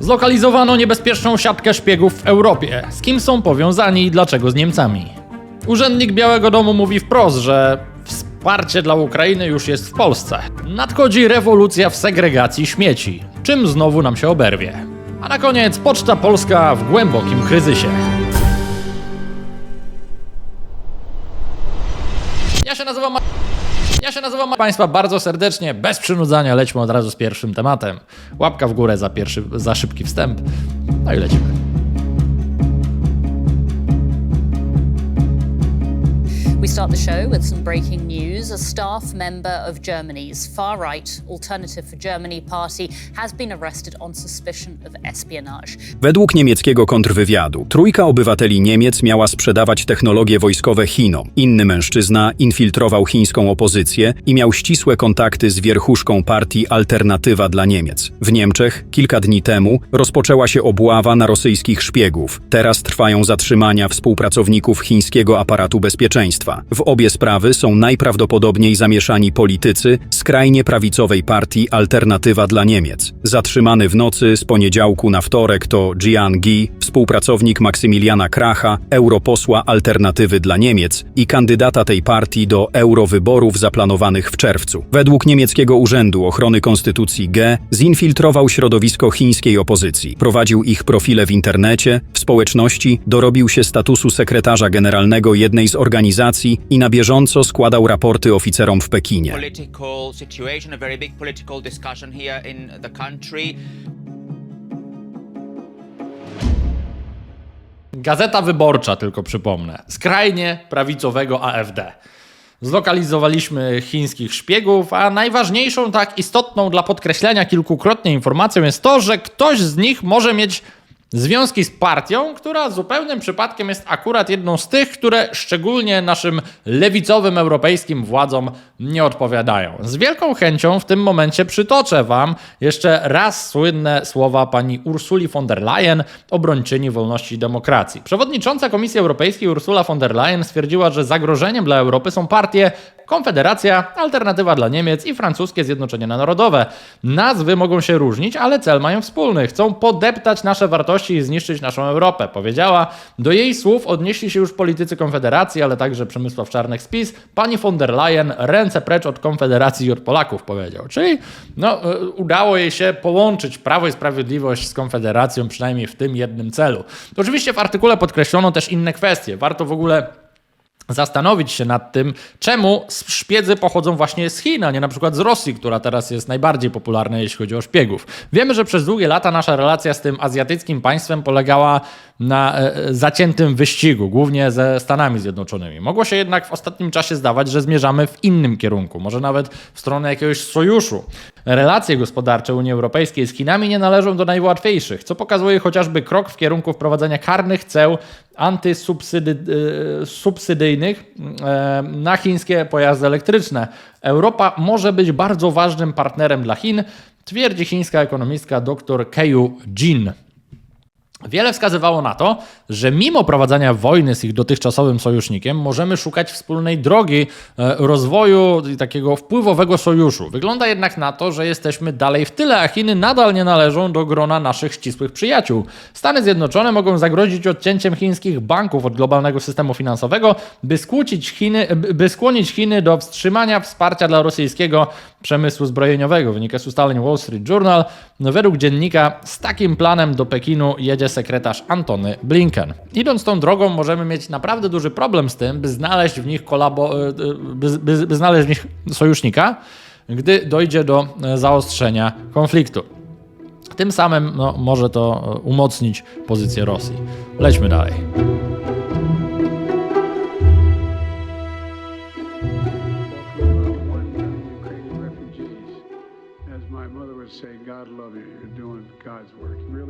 Zlokalizowano niebezpieczną siatkę szpiegów w Europie. Z kim są powiązani i dlaczego z Niemcami? Urzędnik Białego Domu mówi wprost, że wsparcie dla Ukrainy już jest w Polsce. Nadchodzi rewolucja w segregacji śmieci. Czym znowu nam się oberwie? A na koniec Poczta Polska w głębokim kryzysie. Ja się nazywam ja się nazywam Państwa bardzo serdecznie, bez przynudzania, lećmy od razu z pierwszym tematem. Łapka w górę za, pierwszy, za szybki wstęp. No i lecimy. We start the show with some breaking news. A staff member of Germany's far right Alternative for Germany party has been arrested on suspicion of espionage. Według niemieckiego kontrwywiadu, trójka obywateli Niemiec miała sprzedawać technologie wojskowe Chinom. Inny mężczyzna infiltrował chińską opozycję i miał ścisłe kontakty z wierchuszką partii Alternatywa dla Niemiec. W Niemczech kilka dni temu rozpoczęła się obława na rosyjskich szpiegów. Teraz trwają zatrzymania współpracowników chińskiego aparatu bezpieczeństwa. W obie sprawy są najprawdopodobniej zamieszani politycy skrajnie prawicowej partii Alternatywa dla Niemiec. Zatrzymany w nocy z poniedziałku na wtorek to Jian Gi, współpracownik Maksymiliana Kracha, europosła Alternatywy dla Niemiec i kandydata tej partii do eurowyborów zaplanowanych w czerwcu. Według niemieckiego Urzędu Ochrony Konstytucji G zinfiltrował środowisko chińskiej opozycji. Prowadził ich profile w internecie, w społeczności, dorobił się statusu sekretarza generalnego jednej z organizacji i na bieżąco składał raporty oficerom w Pekinie. Gazeta Wyborcza, tylko przypomnę, skrajnie prawicowego AfD. Zlokalizowaliśmy chińskich szpiegów, a najważniejszą, tak istotną dla podkreślenia kilkukrotnie informacją jest to, że ktoś z nich może mieć związki z partią, która zupełnym przypadkiem jest akurat jedną z tych, które szczególnie naszym lewicowym europejskim władzom nie odpowiadają. Z wielką chęcią w tym momencie przytoczę Wam jeszcze raz słynne słowa pani Ursuli von der Leyen, obrończyni wolności i demokracji. Przewodnicząca Komisji Europejskiej Ursula von der Leyen stwierdziła, że zagrożeniem dla Europy są partie Konfederacja, Alternatywa dla Niemiec i Francuskie Zjednoczenie Narodowe. Nazwy mogą się różnić, ale cel mają wspólny. Chcą podeptać nasze wartości i zniszczyć naszą Europę, powiedziała. Do jej słów odnieśli się już politycy Konfederacji, ale także Przemysław Czarnek z PiS. Pani von der Leyen ręce precz od Konfederacji i od Polaków, powiedział. Czyli no, y, udało jej się połączyć Prawo i Sprawiedliwość z Konfederacją, przynajmniej w tym jednym celu. Oczywiście w artykule podkreślono też inne kwestie. Warto w ogóle zastanowić się nad tym, czemu szpiedzy pochodzą właśnie z Chin, a nie na przykład z Rosji, która teraz jest najbardziej popularna, jeśli chodzi o szpiegów. Wiemy, że przez długie lata nasza relacja z tym azjatyckim państwem polegała na e, zaciętym wyścigu, głównie ze Stanami Zjednoczonymi. Mogło się jednak w ostatnim czasie zdawać, że zmierzamy w innym kierunku, może nawet w stronę jakiegoś sojuszu. Relacje gospodarcze Unii Europejskiej z Chinami nie należą do najłatwiejszych, co pokazuje chociażby krok w kierunku wprowadzenia karnych ceł antysubsydyjnych e, na chińskie pojazdy elektryczne. Europa może być bardzo ważnym partnerem dla Chin, twierdzi chińska ekonomistka dr Keiu Jin. Wiele wskazywało na to, że mimo prowadzenia wojny z ich dotychczasowym sojusznikiem, możemy szukać wspólnej drogi e, rozwoju i takiego wpływowego sojuszu. Wygląda jednak na to, że jesteśmy dalej w tyle, a Chiny nadal nie należą do grona naszych ścisłych przyjaciół. Stany Zjednoczone mogą zagrozić odcięciem chińskich banków od globalnego systemu finansowego, by, skłócić Chiny, by skłonić Chiny do wstrzymania wsparcia dla rosyjskiego przemysłu zbrojeniowego. Wynika z ustaleń Wall Street Journal. Według dziennika z takim planem do Pekinu jedzie sekretarz Antony Blinken. Idąc tą drogą możemy mieć naprawdę duży problem z tym, by znaleźć w nich kolabo, e, by, by, by znaleźć w nich sojusznika, gdy dojdzie do e, zaostrzenia konfliktu. Tym samym no, może to e, umocnić pozycję Rosji. Lećmy dalej. God love you. You're doing God's work. Really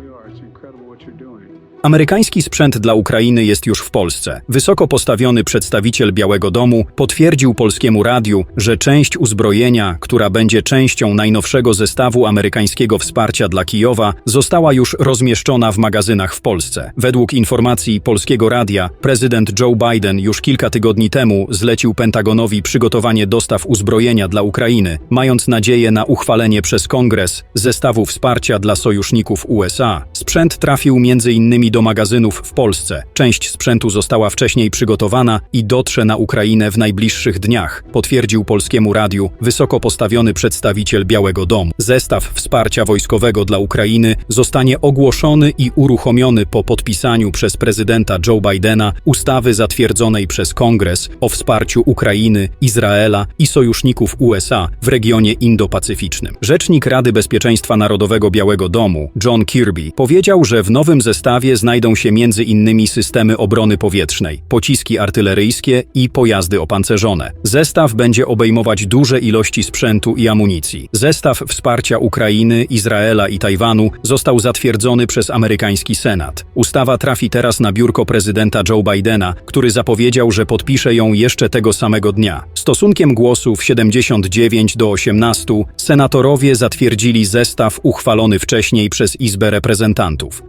Amerykański sprzęt dla Ukrainy jest już w Polsce. Wysoko postawiony przedstawiciel Białego Domu potwierdził polskiemu radiu, że część uzbrojenia, która będzie częścią najnowszego zestawu amerykańskiego wsparcia dla Kijowa, została już rozmieszczona w magazynach w Polsce. Według informacji polskiego radia, prezydent Joe Biden już kilka tygodni temu zlecił Pentagonowi przygotowanie dostaw uzbrojenia dla Ukrainy, mając nadzieję na uchwalenie przez Kongres zestawu wsparcia dla sojuszników USA. Sprzęt trafił m.in. do magazynów w Polsce. Część sprzętu została wcześniej przygotowana i dotrze na Ukrainę w najbliższych dniach, potwierdził Polskiemu Radiu wysoko postawiony przedstawiciel Białego Domu. Zestaw wsparcia wojskowego dla Ukrainy zostanie ogłoszony i uruchomiony po podpisaniu przez prezydenta Joe Bidena ustawy zatwierdzonej przez Kongres o wsparciu Ukrainy, Izraela i sojuszników USA w regionie Indo-Pacyficznym. Rzecznik Rady Bezpieczeństwa Narodowego Białego Domu, John Kirby, powiedział, że w nowym zestawie znajdą się m.in. systemy obrony powietrznej, pociski artyleryjskie i pojazdy opancerzone. Zestaw będzie obejmować duże ilości sprzętu i amunicji. Zestaw wsparcia Ukrainy, Izraela i Tajwanu został zatwierdzony przez amerykański Senat. Ustawa trafi teraz na biurko prezydenta Joe Bidena, który zapowiedział, że podpisze ją jeszcze tego samego dnia. Stosunkiem głosów 79 do 18 senatorowie zatwierdzili zestaw uchwalony wcześniej przez Izbę Reprezentantów.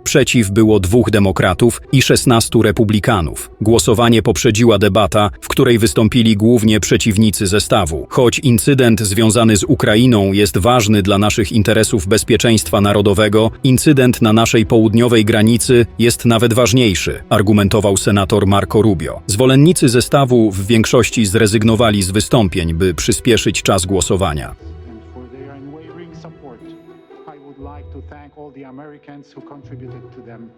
Przeciw było dwóch demokratów i 16 republikanów. Głosowanie poprzedziła debata, w której wystąpili głównie przeciwnicy zestawu. Choć incydent związany z Ukrainą jest ważny dla naszych interesów bezpieczeństwa narodowego, incydent na naszej południowej granicy jest nawet ważniejszy, argumentował senator Marco Rubio. Zwolennicy zestawu w większości zrezygnowali z wystąpień, by przyspieszyć czas głosowania. The Americans who contributed to them.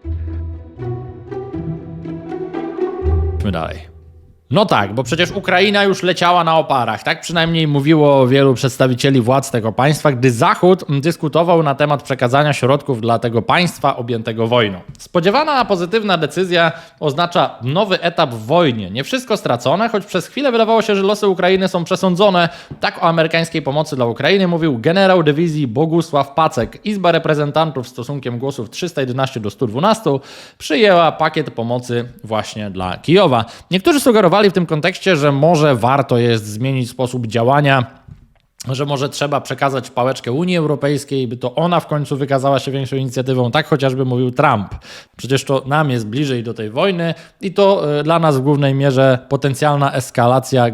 Dalej. No tak, bo przecież Ukraina już leciała na oparach. Tak przynajmniej mówiło wielu przedstawicieli władz tego państwa, gdy Zachód dyskutował na temat przekazania środków dla tego państwa objętego wojną. Spodziewana pozytywna decyzja oznacza nowy etap w wojnie. Nie wszystko stracone, choć przez chwilę wydawało się, że losy Ukrainy są przesądzone. Tak o amerykańskiej pomocy dla Ukrainy mówił generał dywizji Bogusław Pacek. Izba Reprezentantów stosunkiem głosów 311 do 112 przyjęła pakiet pomocy właśnie dla Kijowa. Niektórzy sugerowali w tym kontekście, że może warto jest zmienić sposób działania że może trzeba przekazać pałeczkę Unii Europejskiej, by to ona w końcu wykazała się większą inicjatywą. Tak chociażby mówił Trump. Przecież to nam jest bliżej do tej wojny i to e, dla nas w głównej mierze potencjalna eskalacja e,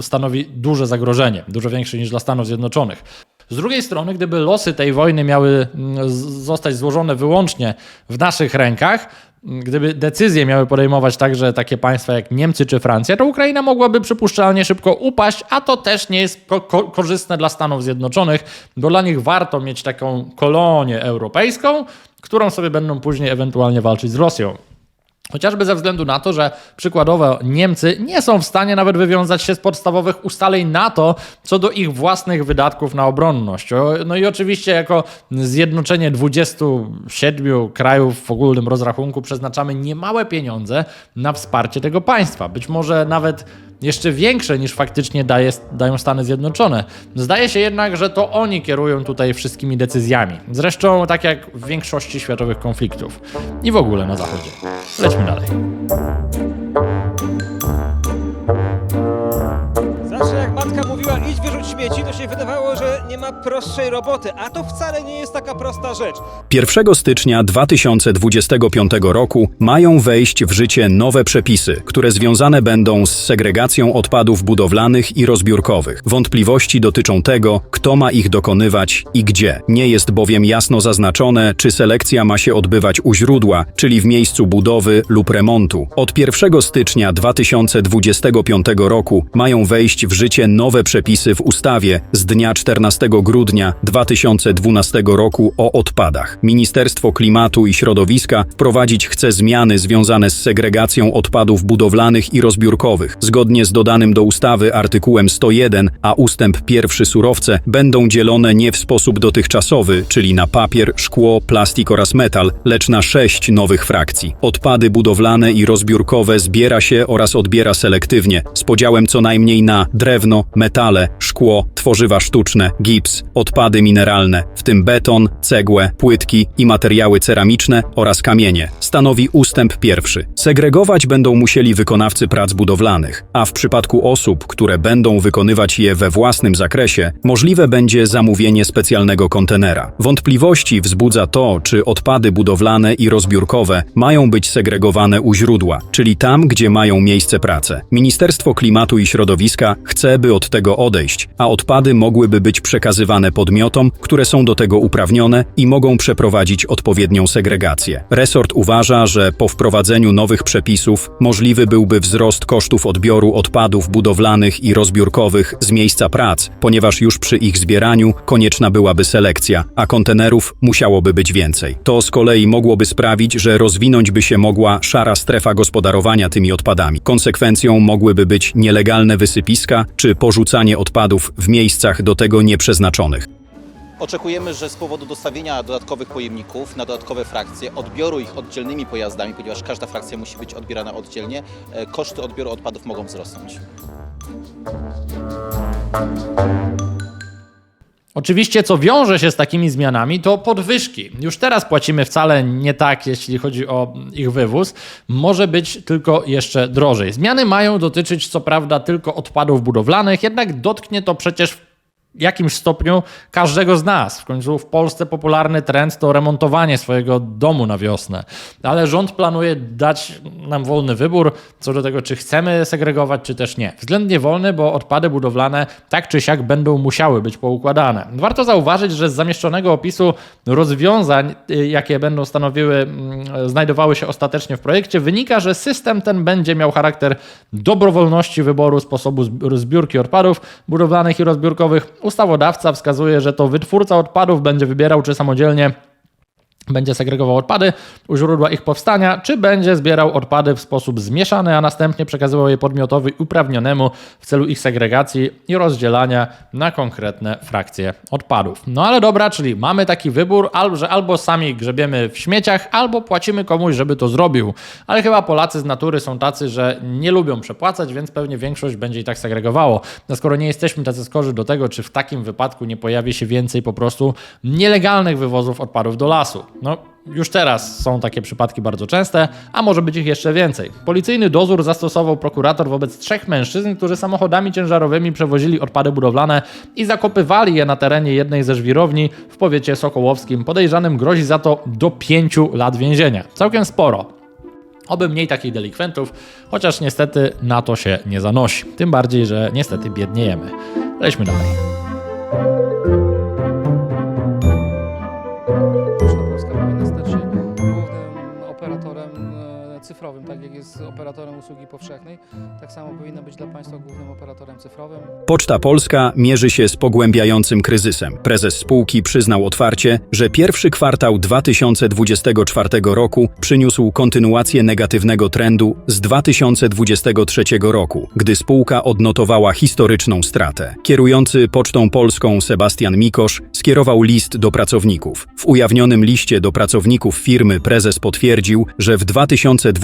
stanowi duże zagrożenie, dużo większe niż dla Stanów Zjednoczonych. Z drugiej strony, gdyby losy tej wojny miały mm, zostać złożone wyłącznie w naszych rękach, mm, gdyby decyzje miały podejmować także takie państwa jak Niemcy czy Francja, to Ukraina mogłaby przypuszczalnie szybko upaść, a to też nie jest ko- ko- korzystne dla Stanów Zjednoczonych, bo dla nich warto mieć taką kolonię europejską, którą sobie będą później ewentualnie walczyć z Rosją. Chociażby ze względu na to, że przykładowo Niemcy nie są w stanie nawet wywiązać się z podstawowych ustaleń NATO co do ich własnych wydatków na obronność. No i oczywiście jako zjednoczenie 27 krajów w ogólnym rozrachunku przeznaczamy niemałe pieniądze na wsparcie tego państwa. Być może nawet jeszcze większe niż faktycznie daje, dają Stany Zjednoczone. Zdaje się jednak, że to oni kierują tutaj wszystkimi decyzjami. Zresztą tak jak w większości światowych konfliktów. I w ogóle na Zachodzie. Lećmy dalej. Zawsze jak matka mówiła idź wyrzuć śmieci, to się wydawało, że ma prostszej roboty, a to wcale nie jest taka prosta rzecz. 1 stycznia 2025 roku mają wejść w życie nowe przepisy, które związane będą z segregacją odpadów budowlanych i rozbiórkowych. Wątpliwości dotyczą tego, kto ma ich dokonywać i gdzie. Nie jest bowiem jasno zaznaczone, czy selekcja ma się odbywać u źródła, czyli w miejscu budowy lub remontu. Od 1 stycznia 2025 roku mają wejść w życie nowe przepisy w ustawie z dnia 14 grudnia 2012 roku o odpadach. Ministerstwo Klimatu i Środowiska wprowadzić chce zmiany związane z segregacją odpadów budowlanych i rozbiórkowych. Zgodnie z dodanym do ustawy artykułem 101, a ustęp pierwszy surowce będą dzielone nie w sposób dotychczasowy, czyli na papier, szkło, plastik oraz metal, lecz na sześć nowych frakcji. Odpady budowlane i rozbiórkowe zbiera się oraz odbiera selektywnie, z podziałem co najmniej na drewno, metale, szkło, tworzywa sztuczne, gips, odpady mineralne, w tym beton, cegłę, płytki i materiały ceramiczne oraz kamienie. Stanowi ustęp pierwszy. Segregować będą musieli wykonawcy prac budowlanych, a w przypadku osób, które będą wykonywać je we własnym zakresie, możliwe będzie zamówienie specjalnego kontenera. Wątpliwości wzbudza to, czy odpady budowlane i rozbiórkowe mają być segregowane u źródła, czyli tam, gdzie mają miejsce prace. Ministerstwo Klimatu i Środowiska chce, by od tego odejść, a odpady mogłyby być przekazywane podmiotom, które są do tego uprawnione i mogą przeprowadzić odpowiednią segregację. Resort uważa, że po wprowadzeniu nowych przepisów możliwy byłby wzrost kosztów odbioru odpadów budowlanych i rozbiórkowych z miejsca prac, ponieważ już przy ich zbieraniu konieczna byłaby selekcja, a kontenerów musiałoby być więcej. To z kolei mogłoby sprawić, że rozwinąć by się mogła szara strefa gospodarowania tymi odpadami. Konsekwencją mogłyby być nielegalne wysypiska czy porzucanie odpadów w miejscach do tego nieprzeznaczonych. Oczekujemy, że z powodu dostawienia dodatkowych pojemników na dodatkowe frakcje, odbioru ich oddzielnymi pojazdami, ponieważ każda frakcja musi być odbierana oddzielnie, e, koszty odbioru odpadów mogą wzrosnąć. Oczywiście, co wiąże się z takimi zmianami, to podwyżki. Już teraz płacimy wcale nie tak, jeśli chodzi o ich wywóz. Może być tylko jeszcze drożej. Zmiany mają dotyczyć, co prawda, tylko odpadów budowlanych, jednak dotknie to przecież w jakimś stopniu każdego z nas. W końcu w Polsce popularny trend to remontowanie swojego domu na wiosnę. Ale rząd planuje dać nam wolny wybór co do tego, czy chcemy segregować, czy też nie. Względnie wolny, bo odpady budowlane tak czy siak będą musiały być poukładane. Warto zauważyć, że z zamieszczonego opisu rozwiązań, y, jakie będą stanowiły, mm, znajdowały się ostatecznie w projekcie, wynika, że system ten będzie miał charakter dobrowolności wyboru sposobu zb- zbiórki odpadów budowlanych i rozbiórkowych. Ustawodawca wskazuje, że to wytwórca odpadów będzie wybierał, czy samodzielnie będzie segregował odpady u źródła ich powstania, czy będzie zbierał odpady w sposób zmieszany, a następnie przekazywał je podmiotowi uprawnionemu w celu ich segregacji i rozdzielania na konkretne frakcje odpadów. No ale dobra, czyli mamy taki wybór, al- że albo sami grzebiemy w śmieciach, albo płacimy komuś, żeby to zrobił. Ale chyba Polacy z natury są tacy, że nie lubią przepłacać, więc pewnie większość będzie i tak segregowało. No skoro nie jesteśmy tacy skorzy do tego, czy w takim wypadku nie pojawi się więcej po prostu nielegalnych wywozów odpadów do lasu. No, już teraz są takie przypadki bardzo częste, a może być ich jeszcze więcej. Policyjny dozór zastosował prokurator wobec trzech mężczyzn, którzy samochodami ciężarowymi przewozili odpady budowlane i zakopywali je na terenie jednej ze żwirowni w powiecie sokołowskim. Podejrzanym grozi za to do pięciu lat więzienia. Całkiem sporo. Oby mniej takich delikwentów, chociaż niestety na to się nie zanosi. Tym bardziej, że niestety biedniejemy. Lećmy dalej. Cyfrowym, tak jak jest operatorem usługi powszechnej, tak samo być dla państwa głównym operatorem cyfrowym. Poczta Polska mierzy się z pogłębiającym kryzysem. Prezes spółki przyznał otwarcie, że pierwszy kwartał 2024 roku przyniósł kontynuację negatywnego trendu z 2023 roku, gdy spółka odnotowała historyczną stratę. Kierujący Pocztą Polską Sebastian Mikosz skierował list do pracowników. W ujawnionym liście do pracowników firmy prezes potwierdził, że w 2023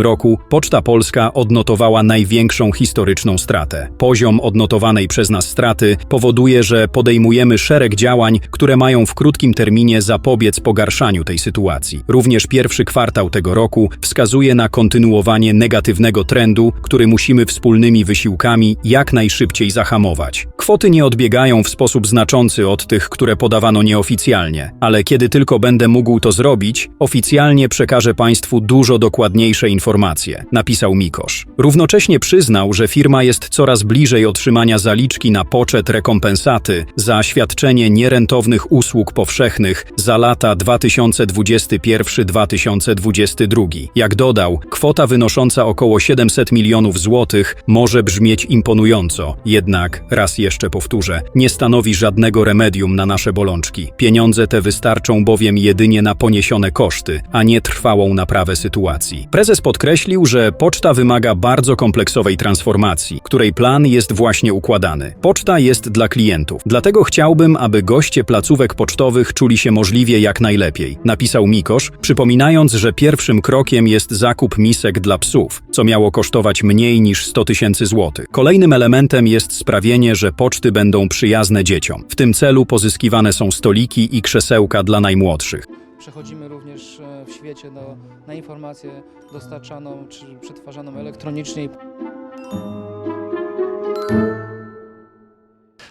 roku Poczta Polska odnotowała największą historyczną stratę. Poziom odnotowanej przez nas straty powoduje, że podejmujemy szereg działań, które mają w krótkim terminie zapobiec pogarszaniu tej sytuacji. Również pierwszy kwartał tego roku wskazuje na kontynuowanie negatywnego trendu, który musimy wspólnymi wysiłkami jak najszybciej zahamować. Kwoty nie odbiegają w sposób znaczący od tych, które podawano nieoficjalnie, ale kiedy tylko będę mógł to zrobić, oficjalnie przekażę Państwu dużo dokładniejsze informacje, napisał Mikosz. Równocześnie przyznał, że firma jest coraz bliżej otrzymania zaliczki na poczet rekompensaty za świadczenie nierentownych usług powszechnych za lata 2021-2022. Jak dodał, kwota wynosząca około 700 milionów złotych może brzmieć imponująco, jednak, raz jeszcze powtórzę, nie stanowi żadnego remedium na nasze bolączki. Pieniądze te wystarczą bowiem jedynie na poniesione koszty, a nie trwałą naprawę sytuacji. Prezes podkreślił, że poczta wymaga bardzo kompleksowej transformacji, której plan jest właśnie układany. Poczta jest dla klientów, dlatego chciałbym, aby goście placówek pocztowych czuli się możliwie jak najlepiej, napisał Mikosz, przypominając, że pierwszym krokiem jest zakup misek dla psów, co miało kosztować mniej niż 100 tysięcy złotych. Kolejnym elementem jest sprawienie, że poczty będą przyjazne dzieciom. W tym celu pozyskiwane są stoliki i krzesełka dla najmłodszych. Przechodzimy również e, w świecie do, na informację dostarczaną czy przetwarzaną elektronicznie.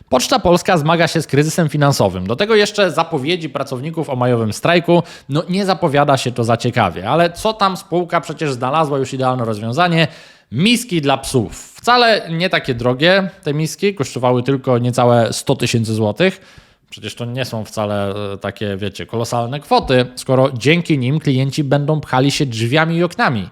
Poczta Polska zmaga się z kryzysem finansowym. Do tego jeszcze zapowiedzi pracowników o majowym strajku. No nie zapowiada się to za ciekawie, ale co tam spółka przecież znalazła już idealne rozwiązanie? Miski dla psów. Wcale nie takie drogie te miski, kosztowały tylko niecałe 100 tysięcy złotych. Przecież to nie są wcale e, takie, wiecie, kolosalne kwoty, skoro dzięki nim klienci będą pchali się drzwiami i oknami.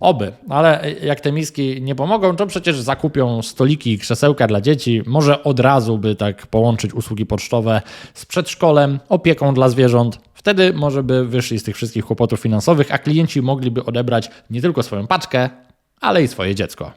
Oby, ale jak te miski nie pomogą, to przecież zakupią stoliki i krzesełka dla dzieci. Może od razu by tak połączyć usługi pocztowe z przedszkolem, opieką dla zwierząt. Wtedy może by wyszli z tych wszystkich kłopotów finansowych, a klienci mogliby odebrać nie tylko swoją paczkę, ale i swoje dziecko.